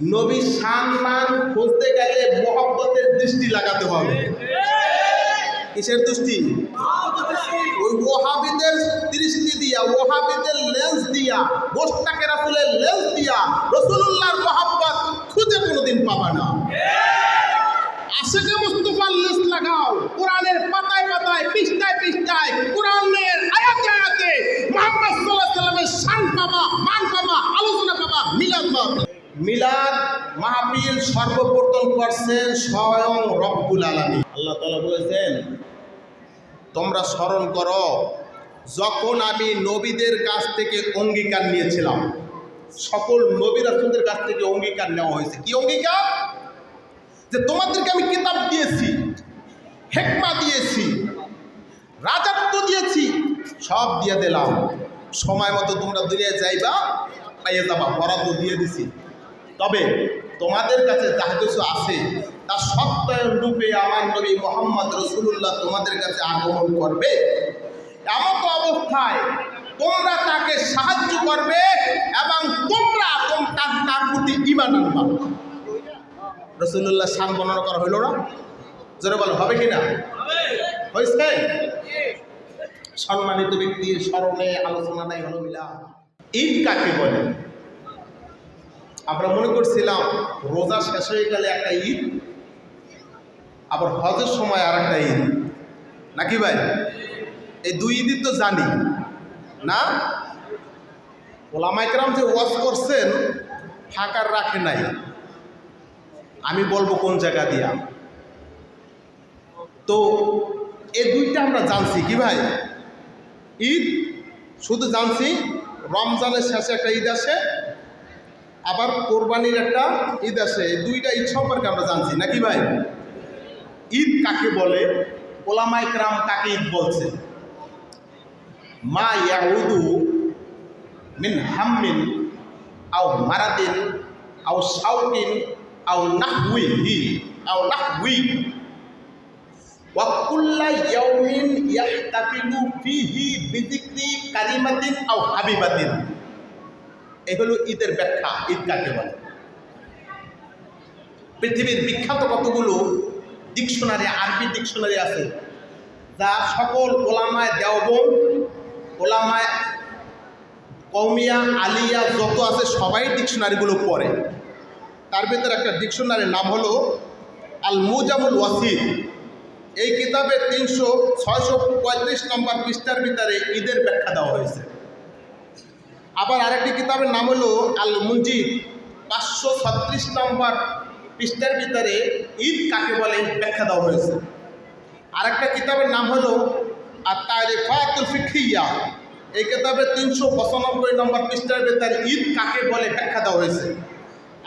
নবী সম্মান খুঁজতে গেলে মহব্বতের দৃষ্টি লাগাতে হবে। কিসের দৃষ্টি? ওই ওহাবিদের দৃষ্টি দিয়া ওহাবিদের লেন্স দিয়া গোস্তাকে রাসুলের লেন্স দিয়া রসুল্লাহর মহাব্বত খুঁজে কোনোদিন পাবা না। আশেকে মুস্তফার লেন্স লাগাও, কোরআনের পাতায় পাতায়, পৃষ্ঠায় পৃষ্ঠায়, কোরআনের আয়াতে আয়াতে মোহাম্মদ সাল্লাহ সাল্লামের শান পাবা, মান পাবা, আলোচনা পাবা, মিলাদ পাবা। মিলাদ মাহফিল সর্বপ্রথম করছেন স্বয়ং রব্বুল আলমী আল্লাহ তালা বলেছেন, তোমরা স্মরণ করো, যখন আমি নবীদের কাছ থেকে অঙ্গীকার নিয়েছিলাম, সকল নবী রাসুলদের কাছ থেকে অঙ্গীকার নেওয়া হয়েছে। কি অঙ্গীকার? যে তোমাদেরকে আমি কিতাব দিয়েছি, হেকমা দিয়েছি, রাজত্ব দিয়েছি, সব দিয়ে দিলাম। সময় মতো তোমরা দুনিয়ায় যাইবা, পাইয়ে যাবা, বরাদ্দ দিয়ে দিছি। তবে তোমাদের কাছে যাহা কিছু আছে, তা সত্যায়ন রূপে আমার নবী মোহাম্মদ রসুল্লাহ তোমাদের কাছে আগমন করবে। এমন অবস্থায় তোমরা তাকে সাহায্য করবে এবং তোমরা তোম- তার তার প্রতি ইমান আনবা। রসুল্লাহ সান বর্ণনা করা হইল না? জোরে বলো, হবে কি না? হয়েছে? সম্মানিত ব্যক্তির স্মরণে আলোচনা নাই হলো মিলা। ঈদ কাকে বলে? আমরা মনে করছিলাম রোজা শেষ হয়ে গেলে একটা ঈদ, আবার হজের সময় আর একটা ঈদ। নাকি ভাই? এই দুই ঈদই তো জানি, না? ওলামাইকরাম যে ওয়াজ করছেন ফাঁকার রাখে নাই। আমি বলব কোন জায়গা দিয়া? তো এই দুইটা আমরা জানছি, কি ভাই? ঈদ, শুধু জানছি, রমজানের শেষে একটা ঈদ আসে আবার কোরবানির একটা ঈদ আছে। এই দুইটা ঈদ সম্পর্কে আমরা জানছি, নাকি ভাই? ঈদ কাকে বলে? ওলামাইকরাম কাকে ঈদ বলছে? মা ইয়াউদু মিন হাম্মিন আও মারাদিন আও শাউকিন আও নাহউইহি আও নাহউই। ওয়া ইয়াউমিন ইয়াহতাফিলু ফিহি বিযিকরি কারিমাতিন আও হাবিবাতিন। এই হলো ঈদের ব্যাখ্যা ঈদ কাকে বলে। পৃথিবীর বিখ্যাত কতগুলো ডিকশনারি, আরবি ডিকশনারি আছে, যা সকল ওলামায় দেওবন ওলামায় কৌমিয়া আলিয়া যত আছে, সবাই ডিকশনারিগুলো পড়ে। তার ভিতরে একটা ডিকশনারির নাম হলো আল মুজামুল ওয়াসিদ এই কিতাবে তিনশো, ছয়শো পঁয়ত্রিশ নম্বর পৃষ্ঠার ভিতরে ঈদের ব্যাখ্যা দেওয়া হয়েছে। আবার আরেকটি কিতাবের নাম হলো আল মুঞ্জিদ পাঁচশো ছত্রিশ নম্বর পৃষ্ঠার ভিতরে ঈদ কাকে বলে ব্যাখ্যা দেওয়া হয়েছে। আরেকটা কিতাবের নাম হলো আর তারিফাতুল ফিখিয়া এই কিতাবে তিনশো পঁচানব্বই নম্বর পৃষ্ঠার ভিতরে ঈদ কাকে বলে ব্যাখ্যা দেওয়া হয়েছে।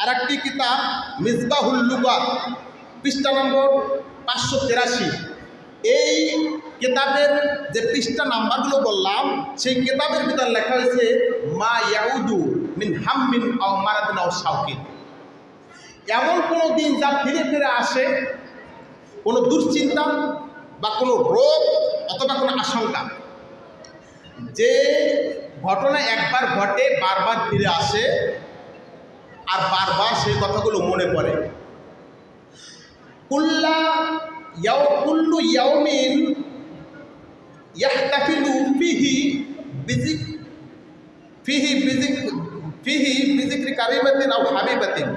আরেকটি কিতাব মিসবাহুল লুগাত, পৃষ্ঠা নম্বর পাঁচশো তেরাশি। এই কিতাবের যে পৃষ্ঠা নাম্বারগুলো বললাম, সেই কিতাবের ভিতর লেখা হয়েছে মা ইয়াউদু মিন হাম্মিন আও মারাদিন আও শাউকিন এমন কোনো দিন যা ফিরে ফিরে আসে, কোনো দুশ্চিন্তা বা কোনো রোগ অথবা কোনো আশঙ্কা। যে ঘটনা একবার ঘটে, বারবার ফিরে আসে, আর বারবার সেই কথাগুলো মনে পড়ে। কুল্লা ইয়াও কুল্লু ইয়াউমিন ইয়াহতাফিলু ফিহি বিজিক ফিহি বিজিক ফিহি বিজিক্রি কারিবাতিন আও হাবিবাতিন।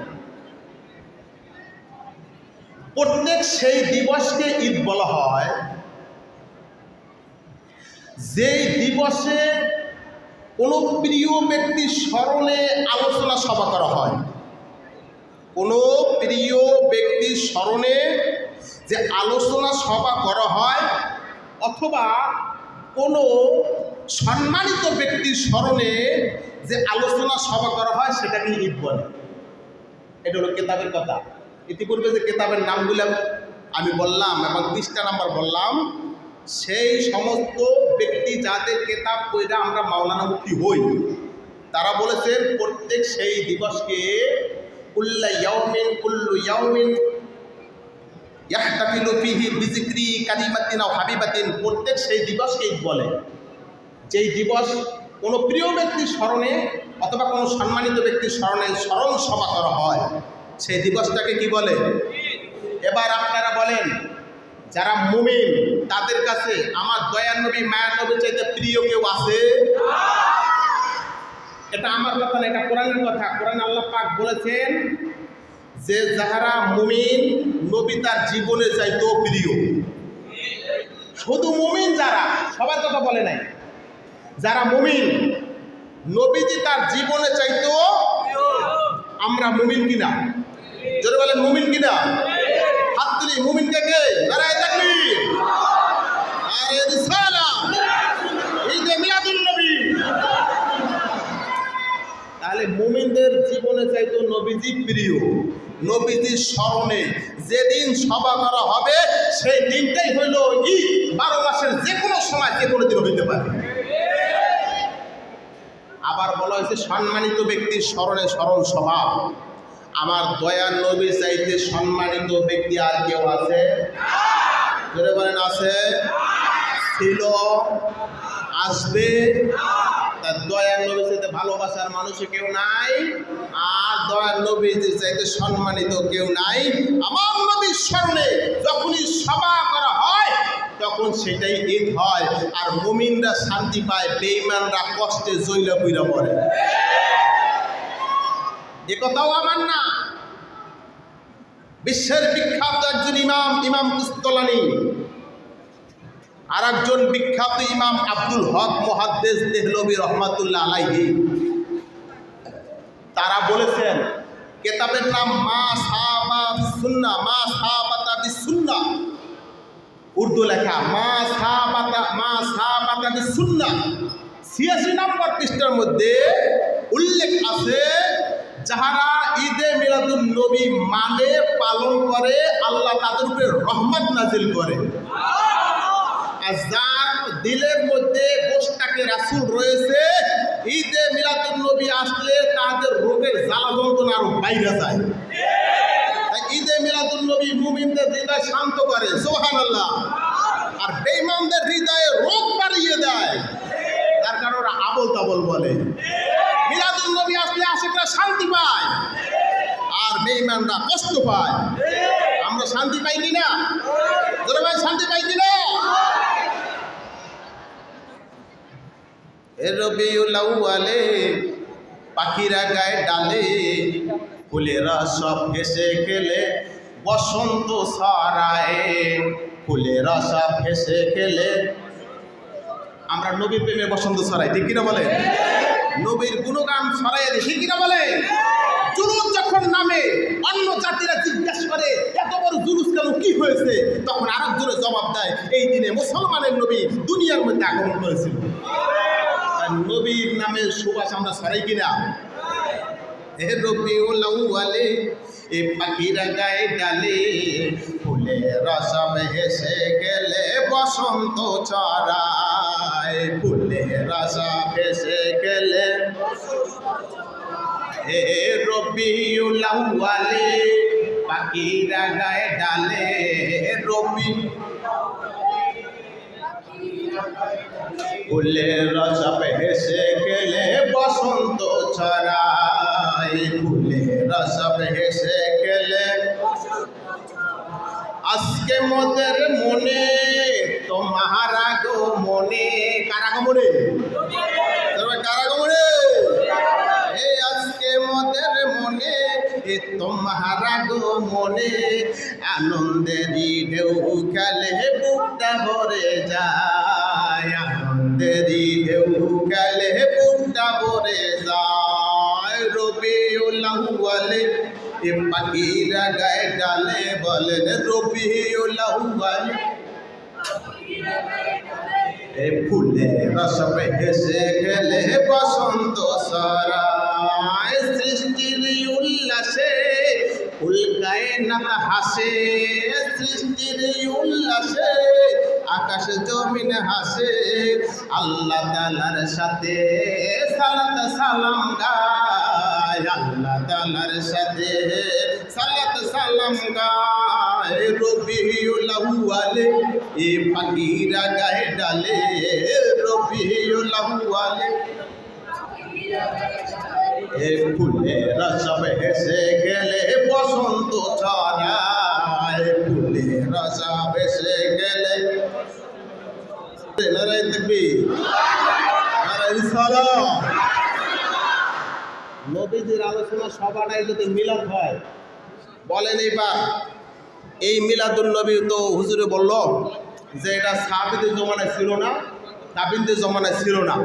প্রত্যেক সেই দিবসকে ঈদ বলা হয়। যেই দিবসে কোনো প্রিয় ব্যক্তির স্মরণে আলোচনা সভা করা হয়। কোনো প্রিয় ব্যক্তির স্মরণে যে আলোচনা সভা করা হয়, অথবা কোনো সম্মানিত ব্যক্তির স্মরণে যে আলোচনা সভা করা হয়, সেটাকে ঈদ বলে। এটা হলো কেতাবের কথা। ইতিপূর্বে যে কেতাবের নামগুলো আমি বললাম এবং পৃষ্ঠা নাম্বার বললাম, সেই সমস্ত ব্যক্তি যাদের কেতাব কইরা আমরা মাওলানা মুক্তি হই, তারা বলেছেন, প্রত্যেক সেই দিবসকে কুল্লা ইয়াউমিন বিজিক্রি হাবিবাতিন, প্রত্যেক সেই দিবসকে বলে। যেই দিবস কোনো প্রিয় ব্যক্তির স্মরণে অথবা কোনো সম্মানিত ব্যক্তির স্মরণে স্মরণ সভা করা হয়, সেই দিবসটাকে কি বলে? এবার আপনারা বলেন, যারা মুমিন, তাদের কাছে আমার দয়ার নবী, মায়ার নবী চাইতে প্রিয় কেউ আছে? এটা আমার কথা না, এটা কোরআনের কথা। কোরআন আল্লাহ পাক বলেছেন, যে যাহারা মুমিন, নবী তার জীবনে চাইতেও প্রিয়। শুধু মুমিন যারা, সবার কথা বলে নাই। যারা মুমিন, নবীজি তার জীবনে চাইতেও আমরা মুমিন কিনা? জোরে বলেন, মুমিন কিনা? হাত তুলি, মুমিন কে নারায় নবী। তাহলে মুমিনদের জীবনে চাইতো নবীজি প্রিয়। নবীজির স্মরণে যেদিন সভা করা হবে, সেই দিনটাই হইল ঈদ। বারো মাসের যে কোনো সময় যে কোনো দিন হইতে পারে। হয়েছে সম্মানিত ব্যক্তির স্মরণে স্মরণ সভা। আমার দয়ার নবী চাইতে সম্মানিত ব্যক্তি আর কেউ আছে? আছে? ছিল? আসবে? তার দয়ার নবী চাইতে ভালোবাসার মানুষ কেউ নাই? আর দয়ার চাইতে সম্মানিত কেউ নাই? আমার নবীর স্মরণে যখনই সভা করা তখন সেটাই ঈদ হয়। আর মুমিনরা শান্তি পায়, বেঈমানরা কষ্টে জৈলা পুইরা পড়ে। এ কথাও আমার না। বিশ্বের বিখ্যাত একজন ইমাম ইমাম কুস্তলানি। আর একজন বিখ্যাত ইমাম আব্দুল হক মহাদ্দেশ দেহলবী রহমাতুল্লাহ আলাইহি। তারা বলেছেন, কেতাবের নাম মা সাহাবা সুন্না, মা সাহাবাতা সুন্না। উর্দু লেখা, মা সাহাবাতা মা সাহাবাতা সুন্না ছিয়াশি নম্বর পৃষ্ঠার মধ্যে উল্লেখ আছে, যাহারা ঈদে মিলাদুল নবী মানে পালন করে, আল্লাহ তাদের উপরে রহমত নাজিল করে। আর যার দিলের মধ্যে গোষ্ঠটাকে রাসুল রয়েছে, ঈদে মিলাদুল নবী আসলে তাদের রোগের জ্বালা যন্ত্রণা আরও বাইরে যায়। হৃদয় শান্ত করে সোহান আল্লাহ আর বেইমানদের হৃদয়ে রোগ বাড়িয়ে দেয়। তার কারণ ওরা আবল তাবল বলে। মিলাদুল নবী আসলে আশেকরা শান্তি পায়, আর বেইমানরা কষ্ট পায়। আমরা শান্তি পাই কিনা? ধরে ভাই, শান্তি পাই কিনা? এ রবিউল আউয়ালে পাখিরা গায়ে ডালে, ফুলেরা সব ভেসে গেলে বসন্ত ছড়ায় ফুলেরা সব ভেসে গেলে আমরা নবীর প্রেমে বসন্ত ছড়াই ঠিক কিনা বলে নবীর গুণগান ছড়াই দিই ঠিক কিনা বলে জুলুস যখন নামে, অন্য জাতিরা জিজ্ঞাসা করে, এত বড় জুলুস কেন? কি হয়েছে? তখন আরেকজনে জবাব দেয়, এই দিনে মুসলমানের নবী দুনিয়ার মধ্যে আগমন করেছিল। নবীর নামে সুবাস আমরা ছড়াই কিনা? হে রবিউল আউয়ালে এ পাখিরা গায়ে ডালে ফুলে রসম হেসে গেলে বসন্ত চড়ায়। ফুলে রসম হেসে গেলে হে রবিউল আউয়ালে পাখিরা গায়ে ডালে রবি। ফুলের রসব হেসে গেলে বসন্ত ছড়ায় গেলে আজকে মোদের মনে, তোমারা মনে কারা গো কারা গো আজকে মোদের মনে তোমারা মনে ঢেউ খেলে বুকটা ভরে যায়। ঢেউ যায় উল্লাহুয়ালে এ পাখিরা গায়ে ডালে বলেন রবি উল্লাহুয়ালে এ ফুলে রসব হেসে গেলে বসন্ত সরায় সৃষ্টির উল্লাসে উল্কায় নাত হাসে। সৃষ্টির উল্লাসে আকাশ জমিন হাসে। আল্লাহ তালার সাথে সালাত সালাম গায়। তালার সাথে সালাত সালাম গায় রবিউল আউয়ালে এ ফাকিরা গায়ে ডালে রবিউল আউয়ালে এ ফুলের সব হেসে গেলে বসন্ত ছড়ায় ফুলের সব হেসে গেলে। নারাই দেখবি নারাই সালাম নবীজির আলোচনা সবাটাই যদি মিলাদ হয় বলেন এইবার এই মিলাদুল নবী তো হুজুরে বলল যে এটা সাহাবিদের জমানায় ছিল না তাবিনদের জমানায় ছিল না।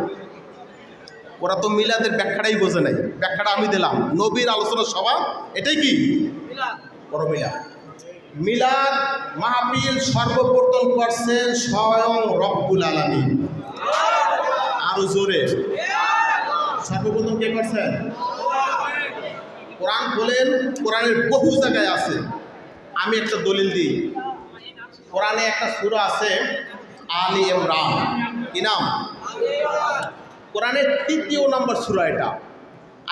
ওরা তো মিলাদের ব্যাখ্যাটাই বোঝে নাই। ব্যাখ্যাটা আমি দিলাম। নবীর আলোচনা সভা এটাই কি? বড় মিলাদ। মিলাদ মাহফিল সর্বপ্রথম করছেন স্বয়ং রব্বুল আলমী আরও জোরে। সর্বপ্রথম কে করছেন কোরআন বলেন, কোরআনের বহু জায়গায় আছে। আমি একটা দলিল দিই। কোরআনে একটা সুরা আছে, আলী ইমরান। কি নাম? কোরআনের তৃতীয় নম্বর সুরা এটা।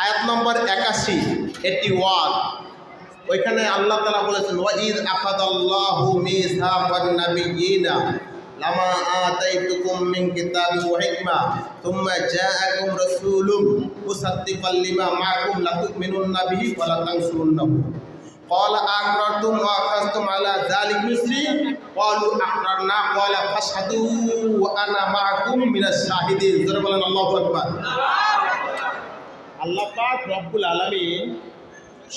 আয়াত নম্বর একাশি এটি ওয়ান ওইখানে আল্লাহ তালা বলেছেন ওয়াইদ আখাদাল্লাহু মিসাকান নাবিয়িনা। লামা আতাইতুকুম মিন কিতাবিন ওয়া হিকমা থুম্মা জাআকুম রাসূলুম মুসাদ্দিকাল লিমা মাআকুম লাতুমিনুন্না বিহি ওয়া লাতানসুরুন্নাহু قال أقررتم وأخذتم على ذلك مصري قالوا أقررنا قال فاشهدوا وأنا معكم من الشاهدين জোরে বলেন আল্লাহু আকবার আল্লাহ পাক রব্বুল আলামিন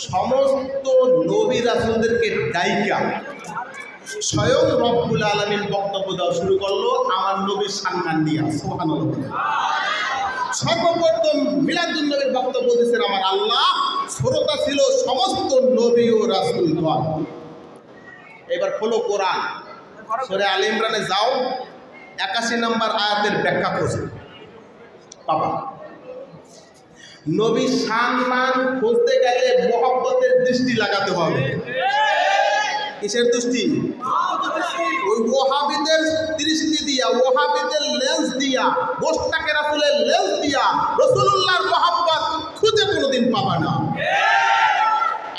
সমস্ত নবী রাসূলদেরকে ডাইকা স্বয়ং রব্বুল আলামিন বক্তব্য দেওয়া শুরু করল, আমার নবীর সম্মান দিয়া সর্বপ্রথম মিলাদুল নবীর বক্তব্য দিয়েছেন আমার আল্লাহ, শ্রোতা ছিল সমস্ত নবী ও রাসুল গণ। এবার খোলো কোরআন। সরে আল ইমরানে যাও, একাশি নম্বর আয়াতের ব্যাখ্যা করছে বাবা নবী সম্মান খুঁজতে গেলে মহব্বতের দৃষ্টি লাগাতে হবে। কিসের দৃষ্টি? ওই ওহাবিদের দৃষ্টি দিয়া ওহাবিদের লেন্স দিয়া গোস্তাকে রাসুলের লেন্স দিয়া রসুল্লাহর মহাব্বত খুঁজে কোনোদিন পাবা না।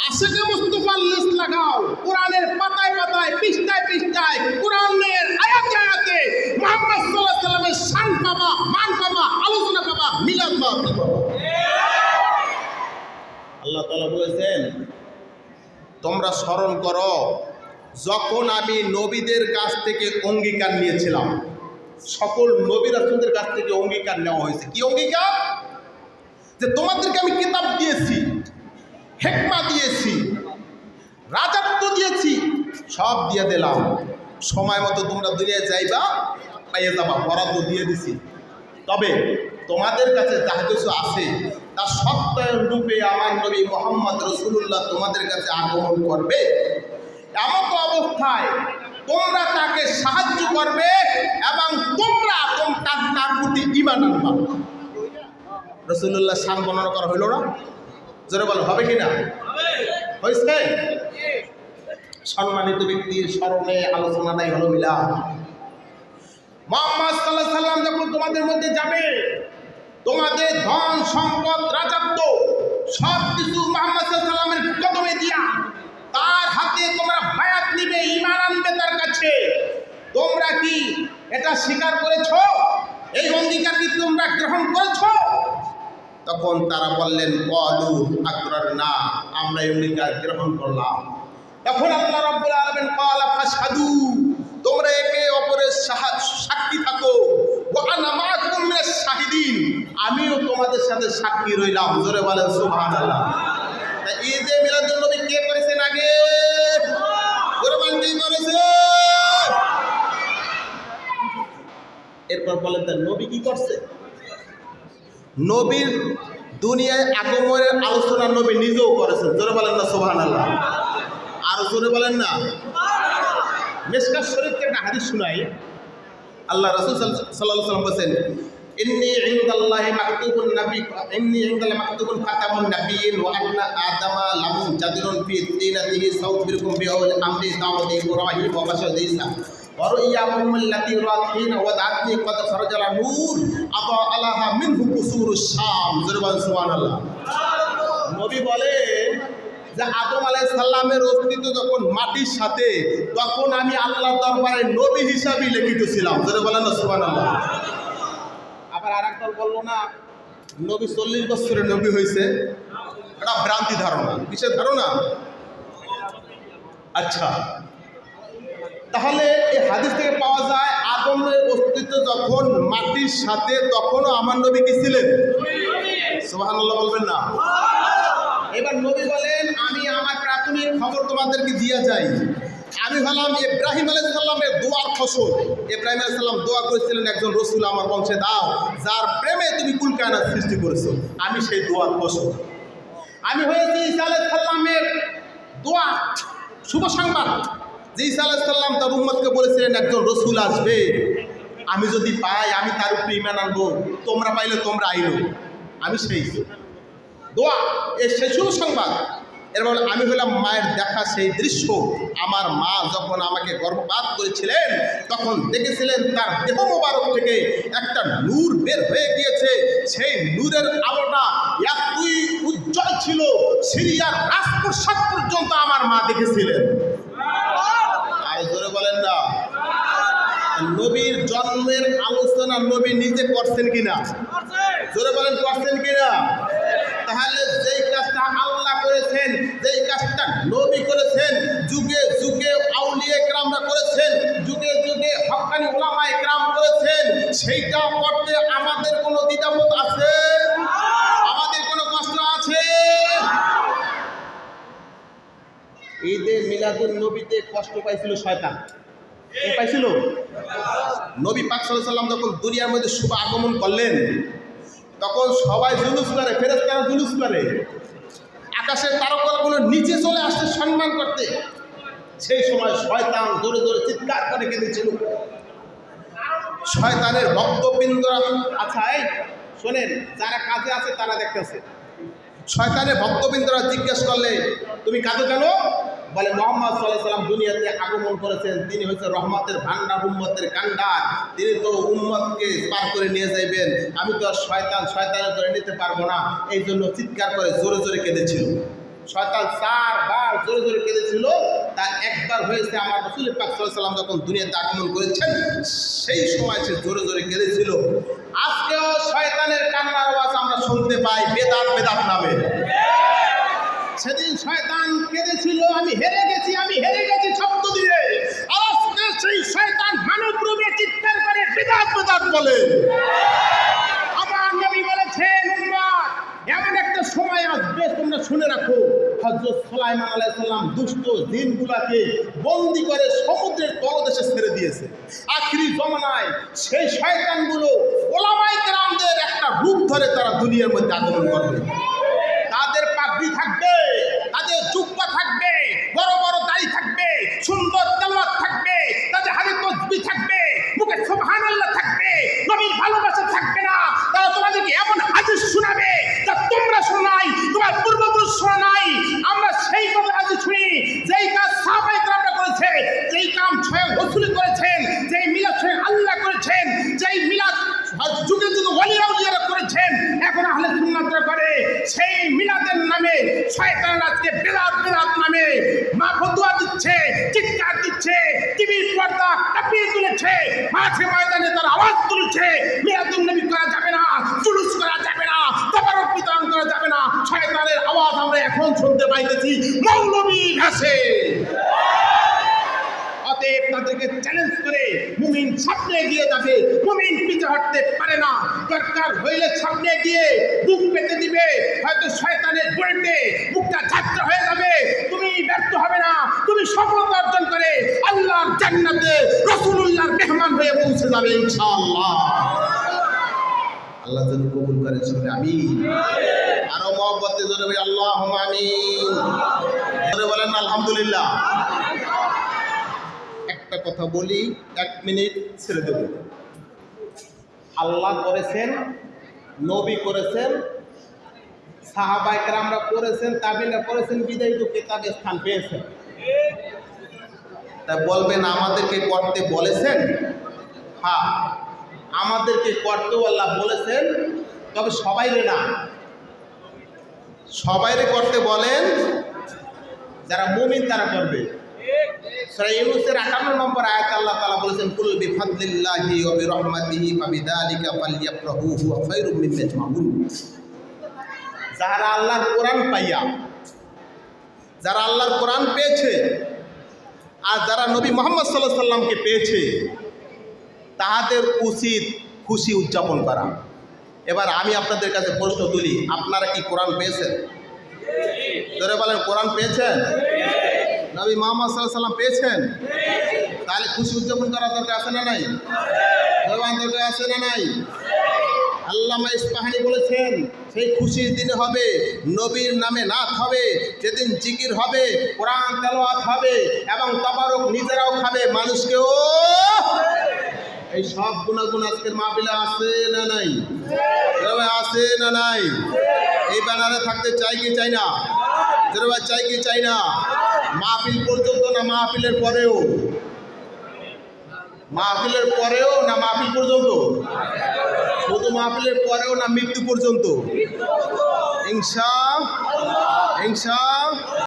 আশেকে মুস্তফার লেন্স লাগাও, কোরআনের পাতায় পাতায়, পৃষ্ঠায় পৃষ্ঠায়, কোরআনের আয়াতে আয়াতে মোহাম্মদ সাল্লাহ সাল্লামের শান পাবা, মান পাবা, আলোচনা পাবা, মিলাদ পাবা। আল্লাহ তাআলা বলেছেন, তোমরা স্মরণ করো যখন আমি নবীদের কাছ থেকে অঙ্গীকার নিয়েছিলাম, সকল নবী রাসূলদের কাছ থেকে অঙ্গীকার নেওয়া হয়েছে। কি অঙ্গীকার? যে তোমাদেরকে আমি কিতাব দিয়েছি, হেকমা দিয়েছি, রাজাত্ব দিয়েছি, সব দিয়ে দিলাম। সময় মতো তোমরা দুনিয়ায় যাইবা, পাইয়ে যাবা, বরাদ্দ দিয়ে দিছি। তবে তোমাদের কাছে যাহা কিছু আছে তার সত্যায়ন রূপে আমার নবী মোহাম্মদ রসুল্লাহ তোমাদের কাছে আগমন করবে। এমন অবস্থায় তোমরা তাকে সাহায্য করবে এবং তোমরা তোম- তার প্রতি ইমান রসুল্লাহ সান বর্ণনা করা হইল না? জোরে বলো, হবে কি না হয়েছে? সম্মানিত ব্যক্তির স্মরণে আলোচনাটাই হলো মিলাদ। মোহাম্মদ সাল্লাহ সাল্লাম যখন তোমাদের মধ্যে যাবে, তোমাদের ধন, সম্পদ, রাজত্ব সব কিছু মোহাম্মদ সাল্লামের কদমে দিয়া তার হাতে তোমরা বায়াত নিবে ইমান আনবে তার কাছে। তোমরা কি এটা স্বীকার করেছ? এই অঙ্গীকার কি তোমরা গ্রহণ করেছ? তখন তারা বললেন, কলু আকরার না আমরা এই অঙ্গীকার গ্রহণ করলাম। তখন আল্লাহ রাব্বুল আলামিন ক্বালা ফাশহাদু, তোমরা একে অপরের সাক্ষী থাকো। ওয়া মাআকুম মিনাশ শাহিদিন, আমিও তোমাদের সাথে সাক্ষী রইলাম। জোরে বলেন, সুবহানাল্লাহ। এরপর বলেন তা নবী কি করছে? নবীর দুনিয়ায় আগমনের আলোচনা নবী নিজেও করেছেন। জোরে বলেন না সোহান আল্লাহ আরও জোরে বলেন না। মেসকার শরীফ থেকে একটা হাদিস শুনাই। আল্লাহ রাসূল সাল্লাল্লাহু সাল্লাম বলেছেন ইন্নী ইনদাল্লাহি মাকতুবুন নবী ইন্নী ইনদাল্লাহি মাকতুবুন খাতামুন নাবিয়িন ওয়া আন্না আদামা লাম জাদিরুন ফি তিনাতিহি সাউফিরকুম বিআউল আমরি দাওয়াতি ইব্রাহিম ওয়া বাশার ঈসা ورؤياكم التي رأت حين ودعتني قد خرج على نور أضاء لها منه قصور الشام زربان سبحان الله নবী বলেন যে আদম আলাই সাল্লামের অস্তিত্ব যখন মাটির সাথে তখন আমি আল্লাহ দরবারে নবী হিসাবে লিখিত ছিলাম যেটা বলেন না সুবান আল্লাহ আবার আর একদল বলল না, নবী চল্লিশ বছরের নবী হয়েছে। এটা ভ্রান্তি ধারণা, কিসের ধারণা? আচ্ছা। তাহলে এই হাদিস থেকে পাওয়া যায় আদমের অস্তিত্ব যখন মাটির সাথে, তখনও আমার নবী কি ছিলেন? সুবহানাল্লাহ বলবেন না। এবার নবী বলেন, আমি আমার প্রাথমিক খবর তোমাদেরকে দিয়ে যাই। আমি হলাম ইব্রাহিম আলাইসাল্লামের দোয়ার ফসল। ইব্রাহিম আলাইসাল্লাম দোয়া করেছিলেন একজন রসুল আমার বংশে, দাও, যার প্রেমে তুমি কুলকায়না সৃষ্টি করেছ। আমি সেই দোয়ার ফসল। আমি হয়েছি ঈসা আলাইসাল্লামের দোয়া, শুভ সংবাদ। যে ঈসা আলাইসাল্লাম তার উম্মতকে বলেছিলেন, একজন রসুল আসবে। আমি যদি পাই, আমি তার উপরে ইমান আনব। তোমরা পাইলে তোমরা আইলো আমি সেই দোয়া এ সেই শুভ সংবাদ। এরপর আমি হলাম মায়ের দেখা, সেই দৃশ্য। আমার মা যখন আমাকে গর্ভপাত করেছিলেন, তখন দেখেছিলেন তার দেহ মোবারক থেকে একটা নূর বের হয়ে গিয়েছে। সেই নূরের আলোটা এতই উজ্জ্বল ছিল, সিরিয়ার রাজপ্রসাদ পর্যন্ত আমার মা দেখেছিলেন। জোরে বলেন না। নবীর জন্মের আলোচনা নবী নিজে করছেন কিনা? জোরে বলেন, করছেন কিনা? তাহলে যেই কাজটা করেছেন, যেই কাজটা নবী করেছেন, যুগে যুগে আউলিয়া একরামরা করেছেন, যুগে যুগে হকানি ওলামা একরাম করেছেন, সেইটা করতে আমাদের কোনো দ্বিধাবোধ আছে? আমাদের কোনো কষ্ট আছে? ঈদে মিলাদুল নবীতে কষ্ট পাইছিল শয়তান। পাইছিল? নবী পাক সাল্লাম যখন দুনিয়ার মধ্যে শুভ আগমন করলেন, তখন সবাই জুলুস করে ফেরেস্তারা জুলুস করে। আকাশের তারকাগুলো নিচে চলে আসতে সম্মান করতে, সেই সময় শয়তান দূরে দূরে চিৎকার করে কেঁদেছিল। শয়তানের ভক্তবৃন্দরা আচ্ছা এই শোনেন, যারা কাজে আছে তারা দেখতেছে। শয়তানের ভক্তবৃন্দরা জিজ্ঞেস করলে, তুমি কাজে কেন? বলে মোহাম্মদ সাল্লাহ সাল্লাম দুনিয়াতে আগমন করেছেন। তিনি হচ্ছে রহমতের ভান্ডার উম্মতের কান্ডার তিনি তো উম্মতকে পার করে নিয়ে যাইবেন। আমি তো শয়তান শয়তানের ধরে নিতে পারব না। এই জন্য চিৎকার করে জোরে জোরে কেঁদেছিল। শয়তান চারবার জোরে জোরে কেঁদেছিল। তার একবার হয়েছে আমার রসুল পাক সাল্লাম যখন দুনিয়াতে আগমন করেছেন, সেই সময় সে জোরে জোরে কেঁদেছিল। আজকেও শয়তানের কান্নার আওয়াজ আমরা শুনতে পাই বেদাত বেদাত নামে। শয়তান কেঁদেছিল, আমি হেরে গেছি, আমি হেরে গেছি শব্দ দিয়ে। আজকে সেই শয়তান মানব রূপে চিৎকার করে বেদাত বেদাত বলে আমার নবী বলেছেন এমন একটা সময় আসবে, তোমরা শুনে রাখো হজরত সুলাইমান আলাইসাল্লাম দুষ্ট দিনগুলাকে বন্দি করে সমুদ্রের তলদেশে ছেড়ে দিয়েছে। আখরি জমানায় সেই শয়তানগুলো ওলামাই গ্রামদের একটা রূপ ধরে তারা দুনিয়ার মধ্যে আগমন করবে তাদের পাগড়ি থাকবে তাদের জুব্বা থাকবে বড় বড় দাড়ি থাকবে সুন্দর তেলাওয়াত থাকবে তাদের হাতে তসবি থাকবে মুখে সুবহানাল্লাহ থাকবে নবীর ভালোবাসা থাকবে না তারা তোমাদেরকে এমন হাদিস শোনাবে যা তোমরা তোমার পূর্বপুরুষ শোনাই আমরা সেই কথা হাদিস শুনি যেই কাজ সাহাবায়ে কেরামরা করেছে, যেই কাম স্বয়ং রাসূল করেছেন, যেই মিলাদ স্বয়ং আল্লাহ করেছেন, যেই মিলাদ যুগে যুগে ওলিয়া উলিয়ারা করেছেন, এখন আহলে সুন্নাতরা করে সেই মিলাদের নামে শয়তান আজকে বেরাত বেরাত নামে মা ফতুয়া দিচ্ছে, চিৎকার দিচ্ছে, টিভির পর্দা কাঁপিয়ে তুলেছে মাঠে ময়দানে তার আওয়াজ তুলছে মিলাদুল নবী করা ঘাসে অতএব তাদেরকে চ্যালেঞ্জ করে মুমিন সামনে এগিয়ে যাবে। মুমিন পিছে হাঁটতে পারে না। দরকার হইলে সামনে গিয়ে বুক পেতে দিবে। হয়তো শয়তানের বুলেটে বুকটা ঝাপটা হয়ে যাবে। তুমি ব্যর্থ হবে না। তুমি সফলতা অর্জন করে আল্লাহর জান্নাতে রসুলুল্লাহর মেহমান হয়ে পৌঁছে যাবে ইনশাআল্লাহ। আল্লাহ যেন কবুল করে সবাই আমি আরও মহব্বতে জোরে আল্লাহ আমিন। বলেন আলহামদুলিল্লাহ। একটা কথা বলি, এক মিনিট ছেড়ে দেব। আল্লাহ করেছেন, নবী করেছেন সাহাবাইকরামরা করেছেন তাবিলরা করেছেন, বিদায়ী তো কেতাবে স্থান পেয়েছেন। তা বলবেন, আমাদেরকে করতে বলেছেন? হ্যাঁ আমাদেরকে করতেও আল্লাহ বলেছেন, তবে সবাইরে না। সবাইরে করতে বলেন যারা মুমিন তারা করবে। সূরা ইউনূসের 58 নম্বর আয়াত আল্লাহ তাআলা বলেছেন আল্লাহর কোরআন পাইয়া আল্লাহর কোরআন পেয়েছে আর যারা নবী সাল্লামকে পেয়েছে, তাহাদের উচিত খুশি উদযাপন করা। এবার আমি আপনাদের কাছে প্রশ্ন তুলি, আপনারা কি কোরআন পেয়েছেন? ধরে বলেন, কোরআন পেয়েছেন? নবী মোহাম্মদ সাল্লাহ সাল্লাম পেয়েছেন? তাহলে খুশি উদযাপন করা দরকার আছে না নাই? ভগবান দরকার আছে না নাই? আল্লামা ইস্পাহানি বলেছেন, সেই খুশির দিনে হবে, নবীর নামে নাথ হবে, যেদিন জিকির হবে, কোরআন তেলাওয়াত হবে, এবং তাবারক নিজেরাও খাবে, মানুষকেও এই সব গুণাগুণ আজকের মাহফিলে আছে না নাই? আছে না নাই? এই ব্যানারে থাকতে চাই কি চাই না? যেভাবে চাই কি চাই না? মাহফিল পর্যন্ত না মাহফিলের পরেও? মাহফিলের পরেও না মাহফিল পর্যন্ত? শুধু মাহফিলের পরেও না মৃত্যু পর্যন্ত? ইংসা ইনসা